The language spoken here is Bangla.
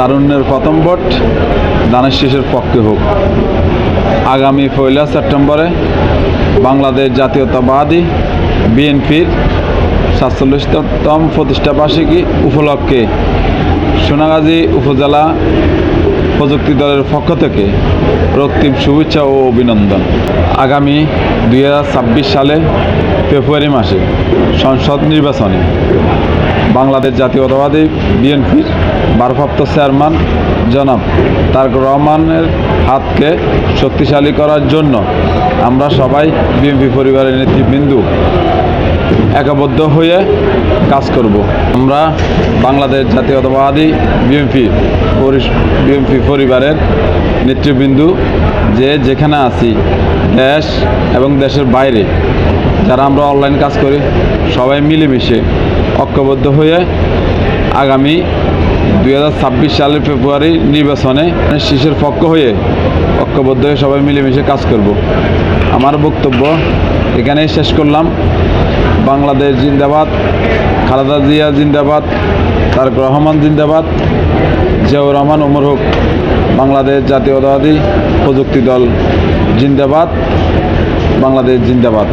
তারুণ্যের প্রথম ভোট, দানের শীষের পক্ষে হোক। আগামী পয়লা সেপ্টেম্বরে বাংলাদেশ জাতীয়তাবাদী বিএনপির সাতচল্লিশতম প্রতিষ্ঠাবার্ষিকী উপলক্ষে সোনাগাজী উপজেলা প্রযুক্তি দলের পক্ষ থেকে রক্তিম শুভেচ্ছা ও অভিনন্দন। আগামী দু হাজার ছাব্বিশ সালে ফেব্রুয়ারি মাসে সংসদ নির্বাচনে বাংলাদেশ জাতীয়তাবাদী বিএনপির ভারপ্রাপ্ত চেয়ারম্যান জনাব তারক রহমানের হাতকে শক্তিশালী করার জন্য আমরা সবাই বিএনপি পরিবারের নেতৃবৃন্দ একবদ্ধ হয়ে কাজ করব। আমরা বাংলাদেশ জাতীয়তাবাদী বিএনপি বিএনপি পরিবারের নেতৃবৃন্দ যে যেখানে আছি, দেশ এবং দেশের বাইরে, যারা আমরা অনলাইন কাজ করি, সবাই মিলেমিশে ঐক্যবদ্ধ হয়ে আগামী দু হাজার ছাব্বিশ সালের ফেব্রুয়ারি নির্বাচনে শীর্ষের পক্ষ হয়ে ঐক্যবদ্ধ হয়ে সবাই মিলেমিশে কাজ করব। আমার বক্তব্য এখানেই শেষ করলাম। বাংলাদেশ জিন্দাবাদ, খালেদা জিয়া জিন্দাবাদ, তারক রহমান জিন্দাবাদ, জিয়াউর রহমান ওমর হোক, বাংলাদেশ জাতীয়তাবাদী প্রযুক্তি দল জিন্দাবাদ, বাংলাদেশ জিন্দাবাদ।